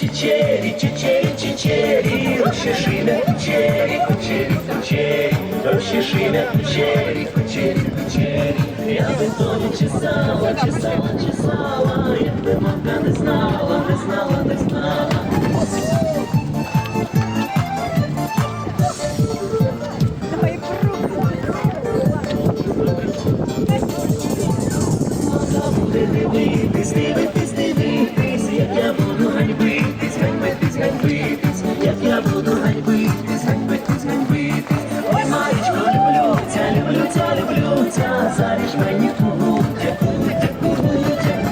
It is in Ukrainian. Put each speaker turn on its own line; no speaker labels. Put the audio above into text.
Чечері, чечері, чечері, розчешине кучері, кучері, кучері, розчешине кучері, кучері, кучері. Я би тобі чесала, чесала, чесала, якби мамка не знала, не знала, не знала. Дивитись, дивитись, заріж мені кугуття, кугуття, кугуття.